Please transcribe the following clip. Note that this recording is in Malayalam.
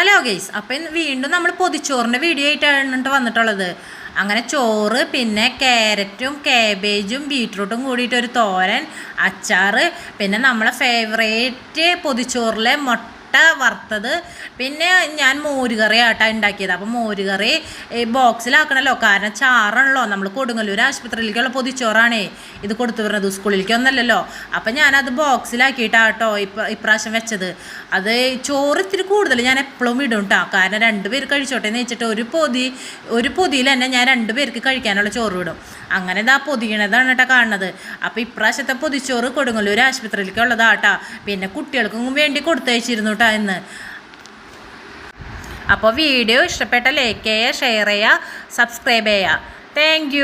ഹലോ ഗെയ്സ് അപ്പം വീണ്ടും നമ്മൾ പൊതിച്ചോറിന്റെ വീഡിയോ ആയിട്ടാണ് വന്നിട്ടുള്ളത്. അങ്ങനെ ചോറ് പിന്നെ ക്യാരറ്റും കാബേജും ബീട്രൂട്ടും കൂടിയിട്ട് ഒരു തോരൻ അച്ചാറ് പിന്നെ നമ്മളെ ഫേവറേറ്റ് പൊതിച്ചോറിലെ മുട്ട വറുത്തത്. പിന്നെ ഞാൻ മോരുകറി ആട്ടാ ഉണ്ടാക്കിയത് അപ്പം മോരുകറി ബോക്സിലാക്കണല്ലോ. കാരണം ചാറാണല്ലോ. നമ്മൾ കൊടുങ്ങല്ലൂർ ആശുപത്രിയിലേക്കുള്ള പൊതിച്ചോറാണേ. ഇത് കൊടുത്തു വരുന്നത് സ്കൂളിലേക്കൊന്നല്ലല്ലോ. അപ്പം ഞാനത് ബോക്സിലാക്കിയിട്ടാട്ടോ ഇപ്പം ഇപ്രാവശ്യം വെച്ചത്. അത് ചോറ് ഇത്തിരി കൂടുതൽ ഞാൻ എപ്പോഴും ഇടും കേട്ടോ കാരണം രണ്ട് പേര് കഴിച്ചോട്ടെ എന്ന് വെച്ചിട്ട് ഒരു പൊതി ഒരു പൊതിയിൽ തന്നെ ഞാൻ രണ്ട് പേർക്ക് കഴിക്കാനുള്ള ചോറ് വിടും. അങ്ങനെ ഇതാ പൊതിയണതാണ് കേട്ടോ കാണുന്നത്. അപ്പോൾ ഇപ്രാവശ്യത്തെ പൊതിച്ചോറ് കൊടുങ്ങല്ലൂർ ആശുപത്രിയിലേക്കുള്ളതാട്ടാ. പിന്നെ കുട്ടികൾക്കും വേണ്ടി കൊടുത്തയച്ചിരുന്നു കേട്ടോ ഇന്ന്. അപ്പോൾ വീഡിയോ ഇഷ്ടപ്പെട്ട ലൈക്ക് ചെയ്യുക ഷെയർ ചെയ്യുക സബ്സ്ക്രൈബ് ചെയ്യുക താങ്ക്